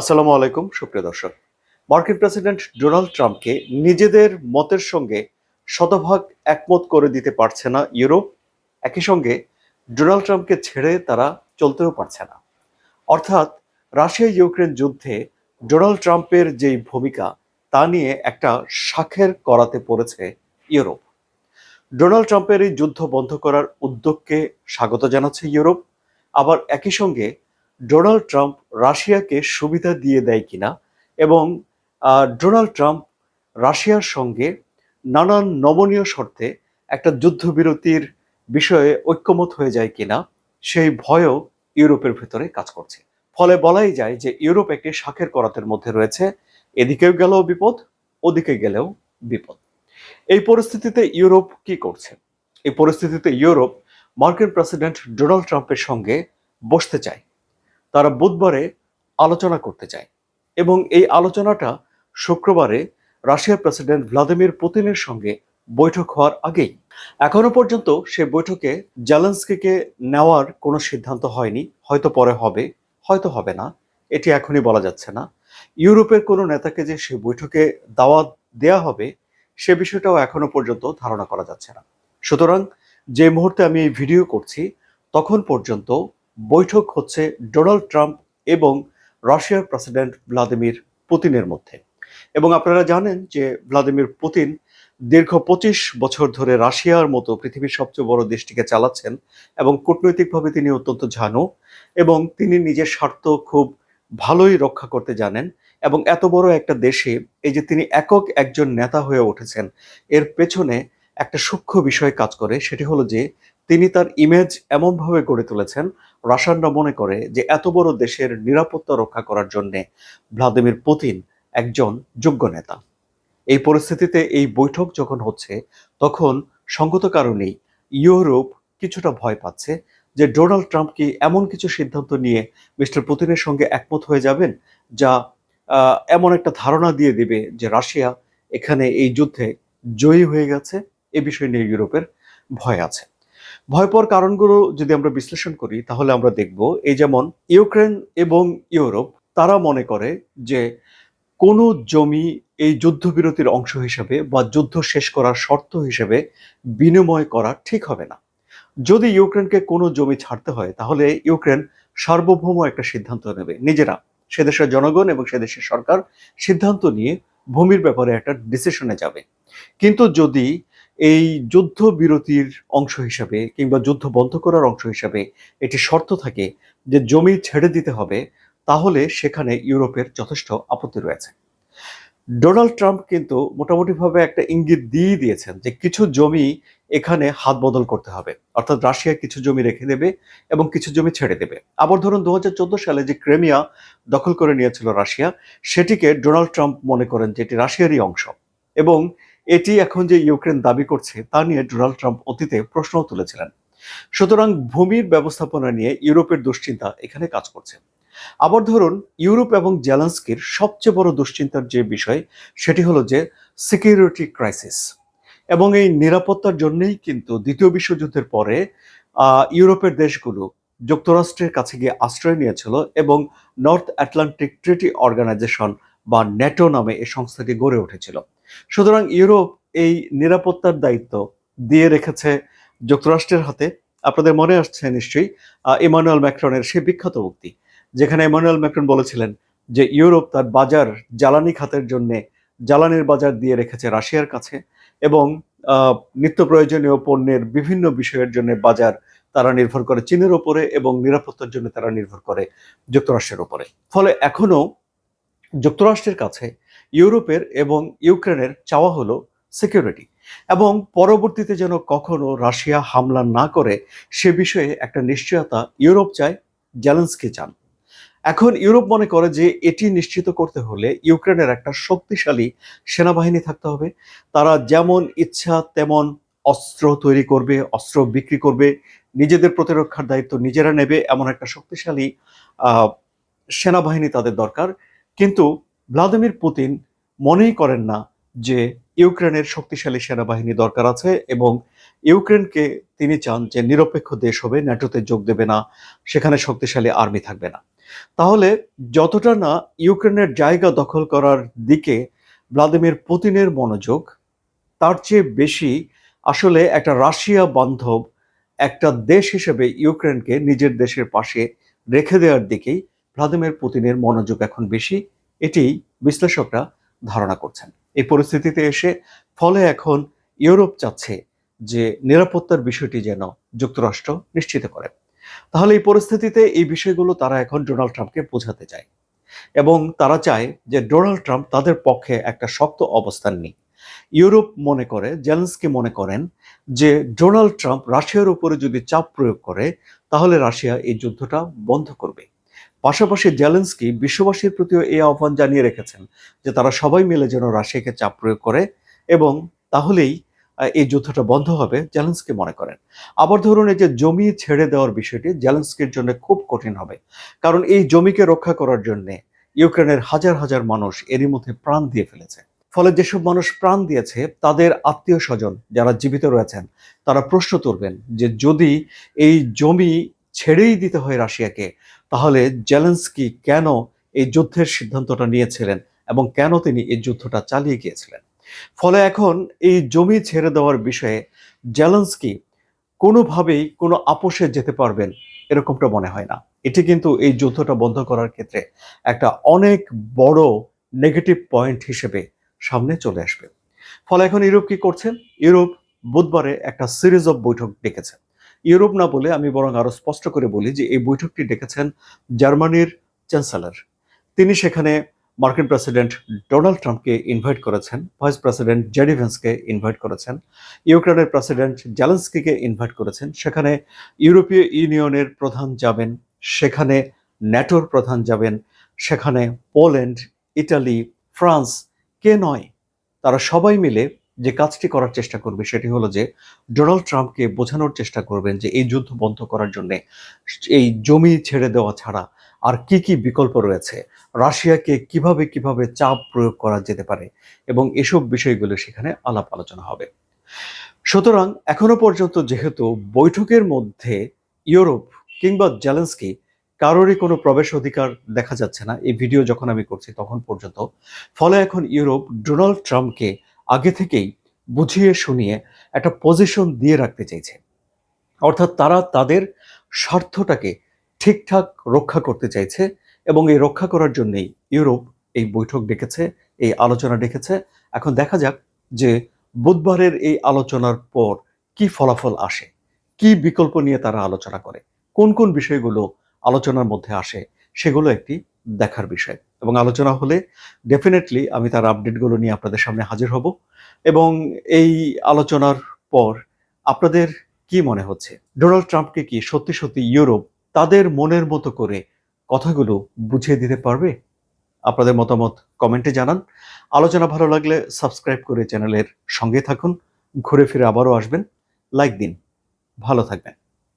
আসসালামু আলাইকুম, সুপ্রিয় দর্শক। মার্কিন প্রেসিডেন্ট ডোনাল্ড ট্রাম্পকে নিজেদের মতের সঙ্গে শতভাগ একমত করে দিতে পারছে না ইউরোপ। একই সঙ্গে ডোনাল্ড ট্রাম্পকে ছেড়ে তারা চলতেও পারছে না। অর্থাৎ রাশিয়া ইউক্রেন যুদ্ধে ডোনাল্ড ট্রাম্পের যেই ভূমিকা, তা নিয়ে একটা শাখের করাতে পড়েছে ইউরোপ। ডোনাল্ড ট্রাম্পের এই যুদ্ধ বন্ধ করার উদ্যোগকে স্বাগত জানাচ্ছে ইউরোপ। আবার একই সঙ্গে ডোনাল্ড ট্রাম্প রাশিয়াকে সুবিধা দিয়ে দেয় কিনা এবং ডোনাল্ড ট্রাম্প রাশিয়ার সঙ্গে নানান নমনীয় শর্তে একটা যুদ্ধবিরতির বিষয়ে ঐক্যমত হয়ে যায় কিনা, সেই ভয়ও ইউরোপের ভেতরে কাজ করছে। ফলে বলাই যায় যে ইউরোপ একটি শাখের করাতের মধ্যে রয়েছে। এদিকেও গেলেও বিপদ, ওদিকে গেলেও বিপদ। এই পরিস্থিতিতে ইউরোপ কি করছে? এই পরিস্থিতিতে ইউরোপ মার্কিন প্রেসিডেন্ট ডোনাল্ড ট্রাম্পের সঙ্গে বসতে চায়। তারা বুধবারে আলোচনা করতে চায় এবং এই আলোচনাটা শুক্রবারে রাশিয়ার প্রেসিডেন্ট ভ্লাদিমির পুতিনের সঙ্গে বৈঠক হওয়ার আগেই। এখনও পর্যন্ত সে বৈঠকে জেলেন্সকিকে নেওয়ার কোনো সিদ্ধান্ত হয়নি। হয়তো পরে হবে, হয়তো হবে না, এটি এখনই বলা যাচ্ছে না। ইউরোপের কোনো নেতাকে যে সে বৈঠকে দাওয়াত দেয়া হবে, সে বিষয়টাও এখনও পর্যন্ত ধারণা করা যাচ্ছে না। সুতরাং যে মুহূর্তে আমি এই ভিডিও করছি, তখন পর্যন্ত বৈঠক হচ্ছে ডোনাল্ড ট্রাম্প এবং রাশিয়ার প্রেসিডেন্ট ভ্লাদিমির পুতিনের মধ্যে। এবং আপনারা জানেন যে ভ্লাদিমির পুতিন দীর্ঘ পঁচিশ বছর ধরে রাশিয়ার মতো পৃথিবীর সবচেয়ে বড় দেশটিকে চালাচ্ছেন এবং কূটনৈতিকভাবে তিনি অত্যন্ত ঝানু এবং তিনি নিজের স্বার্থ খুব ভালোই রক্ষা করতে জানেন এবং এত বড় একটা দেশে এই যে তিনি একক একজন নেতা হয়ে উঠেছেন, এর পেছনে একটা সূক্ষ্ম বিষয় কাজ করে, সেটি হলো যে তিনি তার ইমেজ এমনভাবে গড়ে তুলেছেন রাশিয়ানরা মনে করে যে এত বড় দেশের নিরাপত্তা রক্ষা করার জন্য ভ্লাদিমির পুতিন একজন যোগ্য নেতা। এই পরিস্থিতিতে এই বৈঠক যখন হচ্ছে, তখন সঙ্গত কারণেই ইউরোপ কিছুটা ভয় পাচ্ছে যে ডোনাল্ড ট্রাম্প কি এমন কিছু সিদ্ধান্ত নিয়ে মিস্টার পুতিনের সঙ্গে একমত হয়ে যাবেন, যা এমন একটা ধারণা দিয়ে দিবে যে রাশিয়া এখানে এই যুদ্ধে জয়ী হয়ে গেছে। এ বিষয় নিয়ে ইউরোপের ভয় আছে। ভয় পাওয়ার কারণগুলো যদি আমরা বিশ্লেষণ করি, তাহলে আমরা দেখব এই যেমন ইউক্রেন এবং ইউরোপ, তারা মনে করে যে কোনো জমি এই যুদ্ধবিরতির অংশ হিসেবে বা যুদ্ধ শেষ করার শর্ত হিসেবে বিনিময় করা ঠিক হবে না। যদি ইউক্রেনকে কোনো জমি ছাড়তে হয়, তাহলে ইউক্রেন সার্বভৌম একটা সিদ্ধান্ত নেবে। নিজেরা, সে দেশের জনগণ এবং সে দেশের সরকার সিদ্ধান্ত নিয়ে ভূমির ব্যাপারে একটা ডিসিশনে যাবে। কিন্তু যদি এই যুদ্ধ বিরতির অংশ হিসাবে কিংবা যুদ্ধ বন্ধ করার অংশ হিসাবে এটি শর্ত থাকে যে জমি ছেড়ে দিতে হবে, তাহলে সেখানে ইউরোপের যথেষ্ট আপত্তি রয়েছে। ডোনাল্ড ট্রাম্প কিন্তু মোটামুটিভাবে একটা ইঙ্গিত দিয়ে দিয়েছেন যে কিছু জমি এখানে হাত বদল করতে হবে। অর্থাৎ রাশিয়া কিছু জমি রেখে দেবে এবং কিছু জমি ছেড়ে দেবে। আবার ধরুন দু হাজার চোদ্দ সালে যে ক্রেমিয়া দখল করে নিয়েছিল রাশিয়া, সেটিকে ডোনাল্ড ট্রাম্প মনে করেন যে এটি রাশিয়ারই অংশ। এবং এটি এখন যে ইউক্রেন দাবি করছে, তা নিয়ে ডোনাল্ড ট্রাম্প অতীতে প্রশ্নও তুলেছিলেন। সুতরাং ভূমির ব্যবস্থাপনা নিয়ে ইউরোপের দুশ্চিন্তা এখানে কাজ করছে। আবার ধরুন, ইউরোপ এবং জেলান্সকির সবচেয়ে বড় দুশ্চিন্তার যে বিষয়, সেটি হলো যে সিকিউরিটি ক্রাইসিস এবং এই নিরাপত্তার জন্যই কিন্তু দ্বিতীয় বিশ্বযুদ্ধের পরে ইউরোপের দেশগুলো যুক্তরাষ্ট্রের কাছে গিয়ে আশ্রয় নিয়েছিল এবং নর্থ অ্যাটলান্টিক ট্রিটি অর্গানাইজেশন বা ন্যাটো নামে এই সংস্থাটি গড়ে উঠেছিল। সুতরাং ইউরোপ এই নিরাপত্তার দায়িত্ব দিয়ে রেখেছে যুক্তরাষ্ট্রের হাতে। আপনাদের মনে আসছে নিশ্চয়ই ইমানুয়েল ম্যাক্রনের সেই বিখ্যাত উক্তি, যেখানে ইমানুয়েল ম্যাক্রন বলেছিলেন যে ইউরোপ তার বাজার জ্বালানি খাতের জন্যে জ্বালানির বাজার দিয়ে রেখেছে রাশিয়ার কাছে এবং নিত্য প্রয়োজনীয় পণ্যের বিভিন্ন বিষয়ের জন্য বাজার তারা নির্ভর করে চীনের ওপরে এবং নিরাপত্তার জন্য তারা নির্ভর করে যুক্তরাষ্ট্রের ওপরে ফলে এখনও যুক্তরাষ্ট্রের কাছে ইউরোপের এবং ইউক্রেনের চাওয়া হলো সিকিউরিটি এবং পরবর্তীতে যেন কখনো রাশিয়া হামলা না করে, সে বিষয়ে একটা নিশ্চয়তা ইউরোপ চায়, জেলেন্সকি চান। এখন ইউরোপ মনে করে যে এটি নিশ্চিত করতে হলে ইউক্রেনের একটা শক্তিশালী সেনাবাহিনী থাকতে হবে। তারা যেমন ইচ্ছা তেমন অস্ত্র তৈরি করবে, অস্ত্র বিক্রি করবে, নিজেদের প্রতিরক্ষার দায়িত্ব নিজেরা নেবে, এমন একটা শক্তিশালী সেনাবাহিনী তাদের দরকার। কিন্তু ভ্লাদিমির পুতিন মনেই করেন না যে ইউক্রেনের শক্তিশালী সেনাবাহিনী দরকার আছে এবং ইউক্রেনকে তিনি চান যে নিরপেক্ষ দেশ হবে, ন্যাটোতে যোগ দেবে না, সেখানে শক্তিশালী আর্মি থাকবে না। তাহলে যতটা না ইউক্রেনের জায়গা দখল করার দিকে ভ্লাদিমির পুতিনের মনোযোগ, তার চেয়ে বেশি আসলে একটা রাশিয়া বান্ধব, একটা দেশ হিসেবে ইউক্রেনকে নিজের দেশের পাশে রেখে দেওয়ার দিকেই ভ্লাদিমির পুতিনের মনোযোগ এখন বেশি। এটি বিশ্লেষকরা ধারণা করছেন। এই পরিস্থিতিতে এসে ফলে এখন ইউরোপ চাচ্ছে যে নিরাপত্তার বিষয়টি যেন যুক্তরাষ্ট্র নিশ্চিত করে। তাহলে এই পরিস্থিতিতে এই বিষয়গুলো তারা এখন ডোনাল্ড ট্রাম্পকে বোঝাতে চায়। এবং তারা চায় যে ডোনাল্ড ট্রাম্প তাদের পক্ষে একটা শক্ত অবস্থান নেই ইউরোপ মনে করে, জেলেন্সকি মনে করেন যে ডোনাল্ড ট্রাম্প রাশিয়ার উপরে যদি চাপ প্রয়োগ করে, তাহলে রাশিয়া এই যুদ্ধটা বন্ধ করবে। পাশাপাশি জেলেন্সকি বিশ্ববাসীর প্রতিও এই আহ্বান জানিয়ে রেখেছেন যে তারা সবাই মিলে যেন রাশিয়াকে চাপ প্রয়োগ করে এবং তাহলেই এই যুদ্ধটা বন্ধ হবে জেলেন্সকি মনে করেন। আবার ধরুন এই যে জমি ছেড়ে দেওয়ার বিষয়টি জেলেন্সকির জন্য খুব কঠিন হবে। কারণ এই জমিকে রক্ষা করার জন্য ইউক্রেনের হাজার হাজার মানুষ এরই মধ্যে প্রাণ দিয়ে ফেলেছে। ফলে যেসব মানুষ প্রাণ দিয়েছে, তাদের আত্মীয় স্বজন যারা জীবিত রয়েছেন, তারা প্রশ্ন তুলবেন যে যদি এই জমি ছেড়েই দিতে হয় রাশিয়াকে, তাহলে জেলেন্সকি কেন এই যুদ্ধের সিদ্ধান্তটা নিয়েছিলেন এবং কেন তিনি এই যুদ্ধটা চালিয়ে গিয়েছিলেন? ফলে এখন এই জমি ছেড়ে দেওয়ার বিষয়ে জেলেন্সকি কোনোভাবেই কোনো আপোষে যেতে পারবেন এরকমটা মনে হয় না। এটি কিন্তু এই যুদ্ধটা বন্ধ করার ক্ষেত্রে একটা অনেক বড় নেগেটিভ পয়েন্ট হিসেবে সামনে চলে আসবে। ফলে এখন ইউরোপ কি করছে? ইউরোপ বুধবারে একটা সিরিজ অফ বৈঠক ডেকেছে। ইউরোপ না বলে আমি বরং আরও স্পষ্ট করে বলি যে এই বৈঠকটি ডেকেছেন জার্মানির চ্যান্সেলর। তিনি সেখানে মার্কিন প্রেসিডেন্ট ডোনাল্ড ট্রাম্পকে ইনভাইট করেছেন, ভাইস প্রেসিডেন্ট জেডি ভেন্সকে ইনভাইট করেছেন, ইউক্রেনের প্রেসিডেন্ট জেলেন্সকিকে ইনভাইট করেছেন, সেখানে ইউরোপীয় ইউনিয়নের প্রধান যাবেন, সেখানে ন্যাটোর প্রধান যাবেন, সেখানে পোল্যান্ড, ইটালি, ফ্রান্স, কে নয়, তারা সবাই মিলে যে কাজটি করার চেষ্টা করবে সেটি হলো যে ডোনাল্ড ট্রাম্পকে বোঝানোর চেষ্টা করবেন যে এই যুদ্ধ বন্ধ করার জন্য এই জমি ছেড়ে দেওয়া ছাড়া আর কি কি বিকল্প রয়েছে? রাশিয়াকে কীভাবে কীভাবে চাপ প্রয়োগ করা যেতে পারে? এবং এসব বিষয়গুলো সেখানে আলাপ আলোচনা হবে। সুতরাং এখনও পর্যন্ত যেহেতু বৈঠকের মধ্যে ইউরোপ কিংবা জেলেন্সকি কারোরই কোনো প্রবেশ অধিকার দেখা যাচ্ছে না, এই ভিডিও যখন আমি করছি তখন পর্যন্ত, ফলে এখন ইউরোপ ডোনাল্ড ট্রাম্পকে আগে থেকেই বুঝিয়ে শুনিয়ে একটা পজিশন দিয়ে রাখতে চাইছে। অর্থাৎ তারা তাদের স্বার্থটাকে ঠিকঠাক রক্ষা করতে চাইছে এবং এই রক্ষা করার জন্যই ইউরোপ এই বৈঠক ডেকেছে, এই আলোচনা ডেকেছে। এখন দেখা যাক যে বুধবারের এই আলোচনার পর কি ফলাফল আসে, কি বিকল্প নিয়ে তারা আলোচনা করে, কোন কোন বিষয়গুলো আলোচনার মধ্যে আসে সেগুলো একটি দেখার বিষয়। এবং আলোচনা হলে ডেফিনেটলি আমি তার আপডেটগুলো নিয়ে আপনাদের সামনে হাজির হব। এবং এই আলোচনার পর আপনাদের কি মনে হচ্ছে? ডোনাল্ড ট্রাম্পকে কি সত্যি সত্যি ইউরোপ তাদের মনের মতো করে কথাগুলো বুঝিয়ে দিতে পারবে? আপনাদের মতামত কমেন্টে জানান। আলোচনা ভালো লাগলে সাবস্ক্রাইব করে চ্যানেলের সঙ্গে থাকুন। ঘুরে ফিরে আবারও আসবেন। লাইক দিন। ভালো থাকবেন।